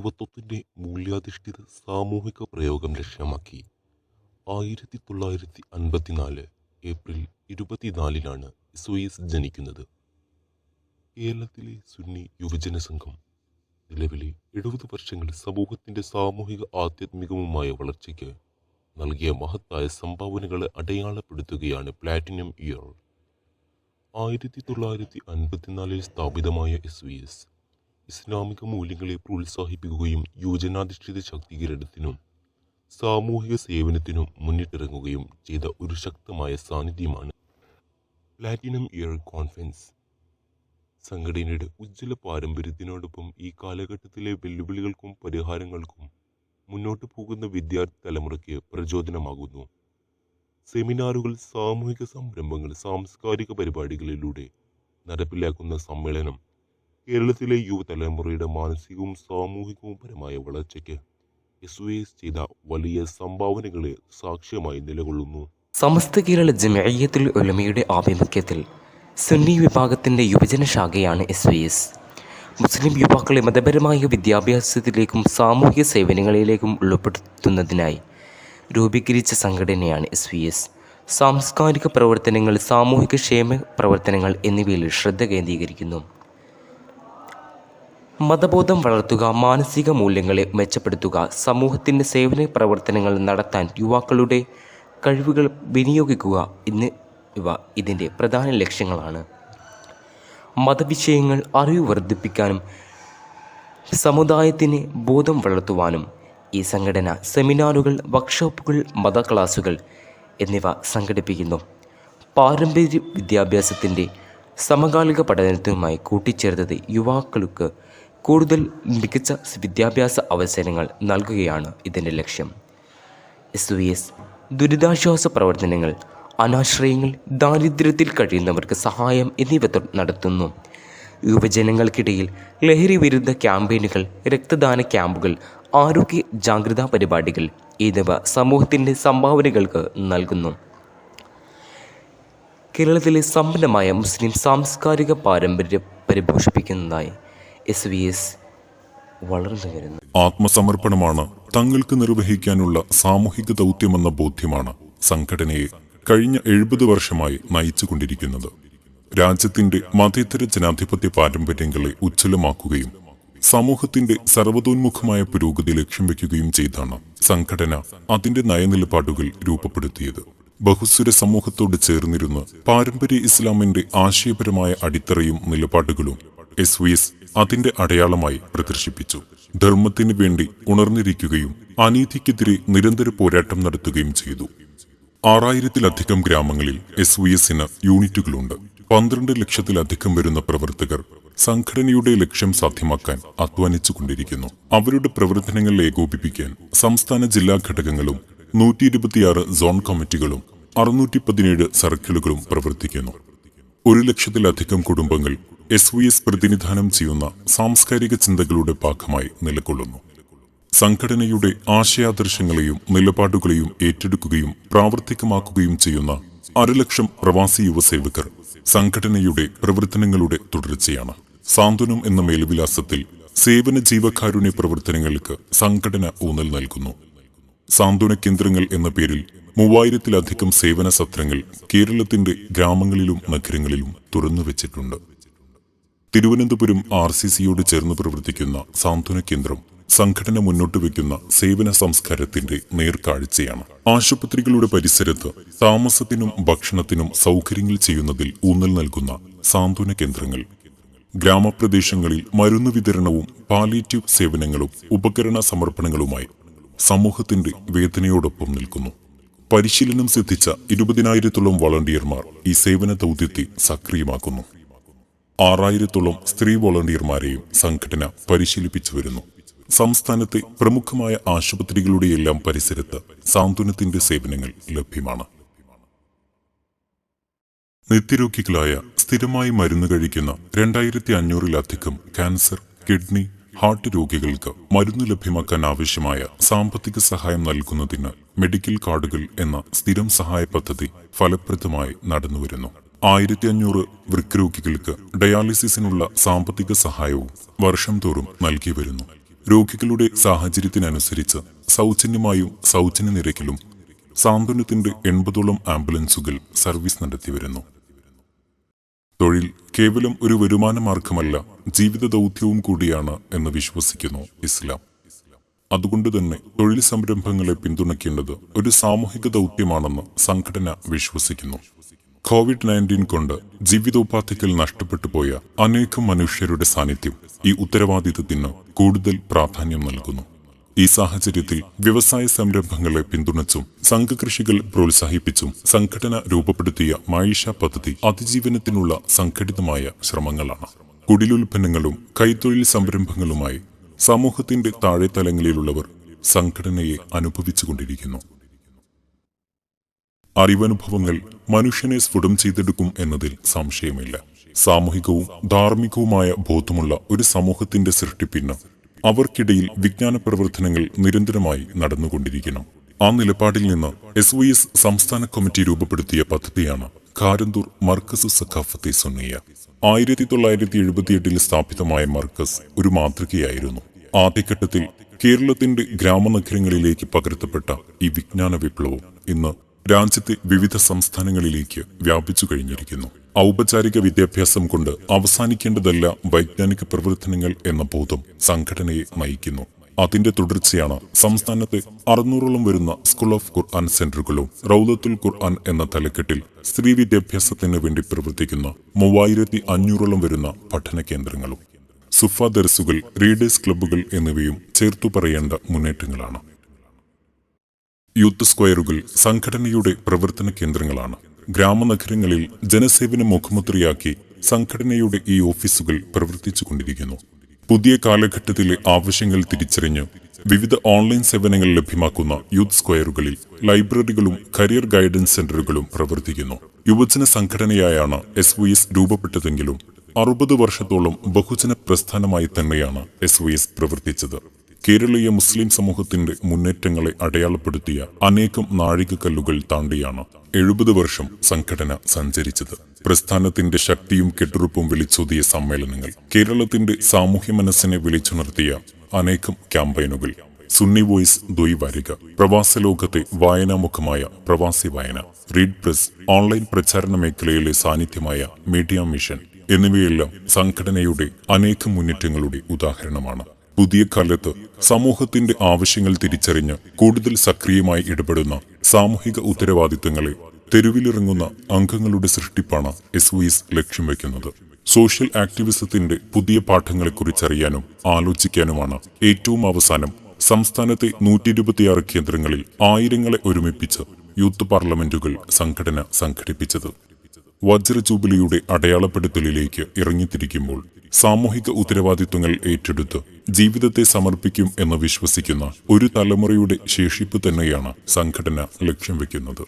യുവത്വത്തിന്റെ മൂല്യാധിഷ്ഠിത സാമൂഹിക പ്രയോഗം ലക്ഷ്യമാക്കി ആയിരത്തി തൊള്ളായിരത്തി അൻപത്തിനാല് ഏപ്രിൽ ഇരുപത്തിനാലിനാണ് ഇസ്വയിസ് ജനിക്കുന്നത്. കേരളത്തിലെ സുന്നി യുവജന സംഘം നിലവിലെ എഴുപത് വർഷങ്ങൾ സമൂഹത്തിന്റെ സാമൂഹിക ആധ്യാത്മികവുമായ വളർച്ചയ്ക്ക് നൽകിയ മഹത്തായ സംഭാവനകളെ അടയാളപ്പെടുത്തുകയാണ് പ്ലാറ്റിനം ഇയർ. ആയിരത്തി തൊള്ളായിരത്തി അൻപത്തിനാലിൽ സ്ഥാപിതമായ എസ് വി എസ് ഇസ്ലാമിക മൂല്യങ്ങളെ പ്രോത്സാഹിപ്പിക്കുകയും യുവജനാധിഷ്ഠിത ശാക്തീകരണത്തിനും സാമൂഹിക സേവനത്തിനും മുന്നിട്ടിറങ്ങുകയും ചെയ്ത ഒരു ശക്തമായ സാന്നിധ്യമാണ് പ്ലാറ്റിനം ഇയർ കോൺഫറൻസ് സംഘടനയുടെ ഉജ്ജ്വല പാരമ്പര്യത്തിനോടൊപ്പം ഈ കാലഘട്ടത്തിലെ വെല്ലുവിളികൾക്കും പരിഹാരങ്ങൾക്കും മുന്നോട്ട് പോകുന്ന വിദ്യാർത്ഥി തലമുറയ്ക്ക് പ്രചോദനമാകുന്നു. സെമിനാറുകൾ സാമൂഹിക സംരംഭങ്ങൾ സാംസ്കാരിക പരിപാടികളിലൂടെ നടപ്പിലാക്കുന്ന സമ്മേളനം കേരളത്തിലെ യുവതലമുറയുടെ മാനസികവും സാമൂഹികവും പരമായ വളർച്ചയ്ക്ക് എസ് ചെയ്ത വലിയ സംഭാവനകളെ സാക്ഷ്യമായി നിലകൊള്ളുന്നു. സമസ്ത കേരള ജമയത്തിൽ ഒലമയുടെ ആഭിമുഖ്യത്തിൽ സുന്നി വിഭാഗത്തിന്റെ യുവജന ശാഖയാണ് എസ് വി എസ് മുസ്ലിം യുവാക്കളെ മതപരമായ വിദ്യാഭ്യാസത്തിലേക്കും സാമൂഹിക സേവനങ്ങളിലേക്കും ഉൾപ്പെടുത്തുന്നതിനായി രൂപീകരിച്ച സംഘടനയാണ് എസ് വി എസ് സാംസ്കാരിക പ്രവർത്തനങ്ങൾ സാമൂഹിക ക്ഷേമ പ്രവർത്തനങ്ങൾ എന്നിവയിൽ ശ്രദ്ധ കേന്ദ്രീകരിക്കുന്നു. മതബോധം വളർത്തുക മാനസിക മൂല്യങ്ങളെ മെച്ചപ്പെടുത്തുക സമൂഹത്തിന്റെ സേവന പ്രവർത്തനങ്ങൾ നടത്താൻ യുവാക്കളുടെ കഴിവുകൾ വിനിയോഗിക്കുക എന്ന് ഇവ ഇതിന്റെ പ്രധാന ലക്ഷ്യങ്ങളാണ്. മതവിഷയങ്ങൾ അറിവ് വർദ്ധിപ്പിക്കാനും സമുദായത്തിന് ബോധം വളർത്തുവാനും ഈ സംഘടന സെമിനാറുകൾ വർക്ക്ഷോപ്പുകൾ മത ക്ലാസുകൾ എന്നിവ സംഘടിപ്പിക്കുന്നു. പാരമ്പര്യ വിദ്യാഭ്യാസത്തിന്റെ സമകാലിക പഠനത്തിനുമായി കൂട്ടിച്ചേർത്തത് യുവാക്കൾക്ക് കൂടുതൽ മികച്ച വിദ്യാഭ്യാസ അവസരങ്ങൾ നൽകുകയാണ് ഇതിന്റെ ലക്ഷ്യം. എസ് വി എസ് ദുരിതാശ്വാസ പ്രവർത്തനങ്ങൾ അനാശ്രയങ്ങൾ ദാരിദ്ര്യത്തിൽ കഴിയുന്നവർക്ക് സഹായം എന്നിവ നടത്തുന്നു. യുവജനങ്ങൾക്കിടയിൽ ലഹരി വിരുദ്ധ ക്യാമ്പയിനുകൾ രക്തദാന ക്യാമ്പുകൾ ആരോഗ്യ ജാഗ്രതാ പരിപാടികൾ എന്നിവ സമൂഹത്തിന്റെ സംഭാവനകൾക്ക് നൽകുന്നു. കേരളത്തിലെ സമ്പന്നമായ മുസ്ലിം സാംസ്കാരിക പാരമ്പര്യം പരിപോഷിപ്പിക്കുന്നതായി എസ് വി എസ് വളർന്നു വരുന്നു. ആത്മസമർപ്പണമാണ് തങ്ങൾക്ക് നിർവഹിക്കാനുള്ള സാമൂഹിക ദൗത്യമെന്ന ബോധ്യമാണ് സംഘടനയെ കഴിഞ്ഞ എഴുപത് വർഷമായി നയിച്ചുകൊണ്ടിരിക്കുന്നത്. രാജ്യത്തിന്റെ മതേതര ജനാധിപത്യ പാരമ്പര്യങ്ങളെ ഉജ്ജ്വലമാക്കുകയും സമൂഹത്തിന്റെ സർവതോന്മുഖമായ പുരോഗതി ലക്ഷ്യം വയ്ക്കുകയും ചെയ്താണ് സംഘടന അതിന്റെ നയനിലപാടുകൾ രൂപപ്പെടുത്തിയത്. ബഹുസ്വര സമൂഹത്തോട് ചേർന്നിരുന്ന് പാരമ്പര്യ ഇസ്ലാമിന്റെ ആശയപരമായ അടിത്തറയും നിലപാടുകളും എസ് വി എസ് അതിന്റെ അടയാളമായി പ്രദർശിപ്പിച്ചു. ധർമ്മത്തിന് വേണ്ടി ഉണർന്നിരിക്കുകയും അനീതിക്കെതിരെ നിരന്തര പോരാട്ടം നടത്തുകയും ചെയ്തു. ആറായിരത്തിലധികം ഗ്രാമങ്ങളിൽ എസ് വി എസിന് യൂണിറ്റുകളുണ്ട്. പന്ത്രണ്ട് ലക്ഷത്തിലധികം വരുന്ന പ്രവർത്തകർ സംഘടനയുടെ ലക്ഷ്യം സാധ്യമാക്കാൻ അധ്വാനിച്ചുകൊണ്ടിരിക്കുന്നു അവരുടെ പ്രവർത്തനങ്ങൾ ഏകോപിപ്പിക്കാൻ സംസ്ഥാന ജില്ലാ ഘടകങ്ങളും നൂറ്റി ഇരുപത്തിയാറ് സോൺ കമ്മിറ്റികളും അറുന്നൂറ്റി പതിനേഴ് സർക്കിളുകളും പ്രവർത്തിക്കുന്നു. ഒരു ലക്ഷത്തിലധികം കുടുംബങ്ങൾ എസ് വി എസ് പ്രതിനിധാനം ചെയ്യുന്ന സാംസ്കാരിക ചിന്തകളുടെ ഭാഗമായി നിലകൊള്ളുന്നു. സംഘടനയുടെ ആശയാദർശങ്ങളെയും നിലപാടുകളെയും ഏറ്റെടുക്കുകയും പ്രാവർത്തികമാക്കുകയും ചെയ്യുന്ന അരലക്ഷം പ്രവാസി യുവസേവകർ സംഘടനയുടെ പ്രവർത്തനങ്ങളുടെ തുടർച്ചയാണ്. സാന്ത്വനം എന്ന മേൽവിലാസത്തിൽ സേവന ജീവകാരുണ്യ പ്രവർത്തനങ്ങൾക്ക് സംഘടന ഊന്നൽ നൽകുന്നു. സാന്ത്വന കേന്ദ്രങ്ങൾ എന്ന പേരിൽ മൂവായിരത്തിലധികം സേവന സത്രങ്ങൾ കേരളത്തിന്റെ ഗ്രാമങ്ങളിലും നഗരങ്ങളിലും തുറന്നുവച്ചിട്ടുണ്ട്. തിരുവനന്തപുരം ആർ സി സിയോട് ചേർന്ന് പ്രവർത്തിക്കുന്ന സാന്ത്വന കേന്ദ്രം സംഘടന മുന്നോട്ട് വയ്ക്കുന്ന സേവന സംസ്കാരത്തിന്റെ നേർക്കാഴ്ചയാണ്. ആശുപത്രികളുടെ പരിസരത്ത് താമസത്തിനും ഭക്ഷണത്തിനും സൗകര്യങ്ങൾ ചെയ്യുന്നതിൽ ഊന്നൽ നൽകുന്ന സാന്ത്വന കേന്ദ്രങ്ങൾ. ഗ്രാമപ്രദേശങ്ങളിൽ മരുന്ന് വിതരണവും പാലിയേറ്റീവ് സേവനങ്ങളും ഉപകരണ സമർപ്പണങ്ങളുമായി സമൂഹത്തിന്റെ വേദനയോടൊപ്പം നിൽക്കുന്നു. പരിശീലനം സിദ്ധിച്ച ഇരുപതിനായിരത്തോളം വളണ്ടിയർമാർ ഈ സേവന ദൗത്യത്തെ സക്രിയമാക്കുന്നു. ആറായിരത്തോളം സ്ത്രീ വോളണ്ടിയർമാരെയും സംഘടന പരിശീലിപ്പിച്ചു വരുന്നു. സംസ്ഥാനത്തെ പ്രമുഖമായ ആശുപത്രികളുടെയെല്ലാം പരിസരത്ത് സാന്ത്വനത്തിന്റെ സേവനങ്ങൾ ലഭ്യമാണ്. നിത്യരോഗികളായ സ്ഥിരമായി മരുന്ന് കഴിക്കുന്ന രണ്ടായിരത്തി അഞ്ഞൂറിലധികം ക്യാൻസർ കിഡ്നി ഹാർട്ട് രോഗികൾക്ക് മരുന്ന് ലഭ്യമാക്കാൻ ആവശ്യമായ സാമ്പത്തിക സഹായം നൽകുന്നതിന് മെഡിക്കൽ കാർഡുകൾ എന്ന സ്ഥിരം സഹായ പദ്ധതി ഫലപ്രദമായി നടന്നുവരുന്നു. ആയിരത്തി അഞ്ഞൂറ് വൃക്കരോഗികൾക്ക് ഡയാലിസിസിനുള്ള സാമ്പത്തിക സഹായവും വർഷം തോറും നൽകി വരുന്നു. രോഗികളുടെ സാഹചര്യത്തിനനുസരിച്ച് സൗജന്യമായും സൗജന്യ നിരക്കിലും സാന്ത്വനത്തിന്റെ എൺപതോളം ആംബുലൻസുകൾ സർവീസ് നടത്തി വരുന്നു. തൊഴിൽ കേവലം ഒരു വരുമാന മാർഗമല്ല ജീവിത ദൗത്യവും കൂടിയാണ് എന്ന് വിശ്വസിക്കുന്നു ഇസ്ലാം. അതുകൊണ്ട് തന്നെ തൊഴിൽ സംരംഭങ്ങളെ പിന്തുണയ്ക്കേണ്ടത് ഒരു സാമൂഹിക ദൗത്യമാണെന്ന് സംഘടന വിശ്വസിക്കുന്നു. കോവിഡ് നയന്റീൻ കൊണ്ട് ജീവിതോപാധികൾ നഷ്ടപ്പെട്ടു പോയ അനേകം മനുഷ്യരുടെ സാന്നിധ്യം ഈ ഉത്തരവാദിത്തത്തിന് കൂടുതൽ പ്രാധാന്യം നൽകുന്നു. ഈ സാഹചര്യത്തിൽ വ്യവസായ സംരംഭങ്ങളെ പിന്തുണച്ചും സംഘകൃഷികൾ പ്രോത്സാഹിപ്പിച്ചും സംഘടന രൂപപ്പെടുത്തിയ മായിഷ പദ്ധതി അതിജീവനത്തിനുള്ള സംഘടിതമായ ശ്രമങ്ങളാണ്. കുടിലുൽപ്പന്നങ്ങളും കൈത്തൊഴിൽ സംരംഭങ്ങളുമായി സമൂഹത്തിന്റെ താഴെത്തലങ്ങളിലുള്ളവർ സംഘടനയെ അനുഭവിച്ചുകൊണ്ടിരിക്കുന്നു. അറിവനുഭവങ്ങൾ മനുഷ്യനെ സ്ഫുടം ചെയ്തെടുക്കും എന്നതിൽ സംശയമില്ല. സാമൂഹികവും ധാർമ്മികവുമായ ബോധമുള്ള ഒരു സമൂഹത്തിന്റെ സൃഷ്ടിപ്പിന് അവർക്കിടയിൽ വിജ്ഞാന പ്രവർത്തനങ്ങൾ നിരന്തരമായി നടന്നുകൊണ്ടിരിക്കണം. ആ നിലപാടിൽ നിന്ന് എസ് വൈ എസ് സംസ്ഥാന കമ്മിറ്റി രൂപപ്പെടുത്തിയ പദ്ധതിയാണ് കാരന്തൂർ മർക്കസ് സഖാഫത്തെ സുന്നിയ. ആയിരത്തി തൊള്ളായിരത്തി എഴുപത്തിയെട്ടിൽ സ്ഥാപിതമായ മർക്കസ് ഒരു മാതൃകയായിരുന്നു. ആദ്യഘട്ടത്തിൽ കേരളത്തിന്റെ ഗ്രാമനഗരങ്ങളിലേക്ക് പകർത്തപ്പെട്ട ഈ വിജ്ഞാന വിപ്ലവം ഇന്ന് രാജ്യത്തെ വിവിധ സംസ്ഥാനങ്ങളിലേക്ക് വ്യാപിച്ചു കഴിഞ്ഞിരിക്കുന്നു. ഔപചാരിക വിദ്യാഭ്യാസം കൊണ്ട് അവസാനിക്കേണ്ടതല്ല വൈജ്ഞാനിക പ്രവർത്തനങ്ങൾ എന്ന ബോധം സംഘടനയെ നയിക്കുന്നു. അതിന്റെ തുടർച്ചയാണ് സംസ്ഥാനത്തെ അറുന്നൂറോളം വരുന്ന സ്കൂൾ ഓഫ് ഖുർആൻ സെന്ററുകളും റൌദത്തുൽ ഖുർആൻ എന്ന തലക്കെട്ടിൽ സ്ത്രീ വിദ്യാഭ്യാസത്തിന് വേണ്ടി പ്രവർത്തിക്കുന്ന മൂവായിരത്തി അഞ്ഞൂറോളം വരുന്ന പഠന കേന്ദ്രങ്ങളും. സുഫ ദർസുകൾ റീഡേഴ്സ് ക്ലബ്ബുകൾ എന്നിവയും ചേർത്തു പറയേണ്ട മുന്നേറ്റങ്ങളാണ്. യൂത്ത് സ്ക്വയറുകൾ സംഘടനയുടെ പ്രവർത്തന കേന്ദ്രങ്ങളാണ്. ഗ്രാമനഗരങ്ങളിൽ ജനസേവന മുഖമുദ്രയാക്കി സംഘടനയുടെ ഈ ഓഫീസുകൾ പ്രവർത്തിച്ചു കൊണ്ടിരിക്കുന്നു. പുതിയ കാലഘട്ടത്തിലെ ആവശ്യങ്ങൾ തിരിച്ചറിഞ്ഞ് വിവിധ ഓൺലൈൻ സേവനങ്ങൾ ലഭ്യമാക്കുന്ന യൂത്ത് സ്ക്വയറുകളിൽ ലൈബ്രറികളും കരിയർ ഗൈഡൻസ് സെന്ററുകളും പ്രവർത്തിക്കുന്നു. യുവജന സംഘടനയായാണ് എസ് വി എസ് രൂപപ്പെട്ടതെങ്കിലും അറുപത് വർഷത്തോളം ബഹുജന പ്രസ്ഥാനമായി തന്നെയാണ് എസ് വി എസ് പ്രവർത്തിച്ചത്. കേരളീയ മുസ്ലിം സമൂഹത്തിന്റെ മുന്നേറ്റങ്ങളെ അടയാളപ്പെടുത്തിയ അനേകം നാഴികക്കല്ലുകൾ താണ്ടിയാണ് എഴുപത് വർഷം സംഘടന സഞ്ചരിച്ചത്. പ്രസ്ഥാനത്തിന്റെ ശക്തിയും കെട്ടുറപ്പും വിളിച്ചോതിയ സമ്മേളനങ്ങൾ കേരളത്തിന്റെ സാമൂഹ്യ മനസ്സിനെ വിളിച്ചുണർത്തിയ അനേകം ക്യാമ്പയിനുകൾ സുന്നി വോയിസ് ദ്വൈവാരിക പ്രവാസ ലോകത്തെ വായനാമുഖമായ പ്രവാസി വായന റീഡ് പ്രസ് ഓൺലൈൻ പ്രചാരണ മേഖലയിലെ സാന്നിധ്യമായ മീഡിയ മിഷൻ എന്നിവയെല്ലാം സംഘടനയുടെ അനേകം മുന്നേറ്റങ്ങളുടെ ഉദാഹരണമാണ്. പുതിയ കാലത്ത് സമൂഹത്തിന്റെ ആവശ്യങ്ങൾ തിരിച്ചറിഞ്ഞ് കൂടുതൽ സക്രിയമായി ഇടപെടുന്ന സാമൂഹിക ഉത്തരവാദിത്തങ്ങളെ തെരുവിലിറങ്ങുന്ന അംഗങ്ങളുടെ സൃഷ്ടിപ്പാണ് എസ് വി എസ് ലക്ഷ്യം വയ്ക്കുന്നത് സോഷ്യൽ ആക്ടിവിസത്തിന്റെ പുതിയ പാഠങ്ങളെക്കുറിച്ചറിയാനും ആലോചിക്കാനുമാണ് ഏറ്റവും അവസാനം സംസ്ഥാനത്തെ നൂറ്റി ഇരുപത്തിയാറ് കേന്ദ്രങ്ങളിൽ ആയിരങ്ങളെ ഒരുമിപ്പിച്ച് യൂത്ത് പാർലമെന്റുകൾ സംഘടന സംഘടിപ്പിച്ചത്. വജ്ര ജൂബിലിയുടെ അടയാളപ്പെടുത്തലിലേക്ക് ഇറങ്ങിത്തിരിക്കുമ്പോൾ സാമൂഹിക ഉത്തരവാദിത്വങ്ങൾ ഏറ്റെടുത്ത് ജീവിതത്തെ സമർപ്പിക്കും എന്ന് വിശ്വസിക്കുന്ന ഒരു തലമുറയുടെ ശേഷിപ്പ് തന്നെയാണ് സംഘടന ലക്ഷ്യം വെക്കുന്നത്.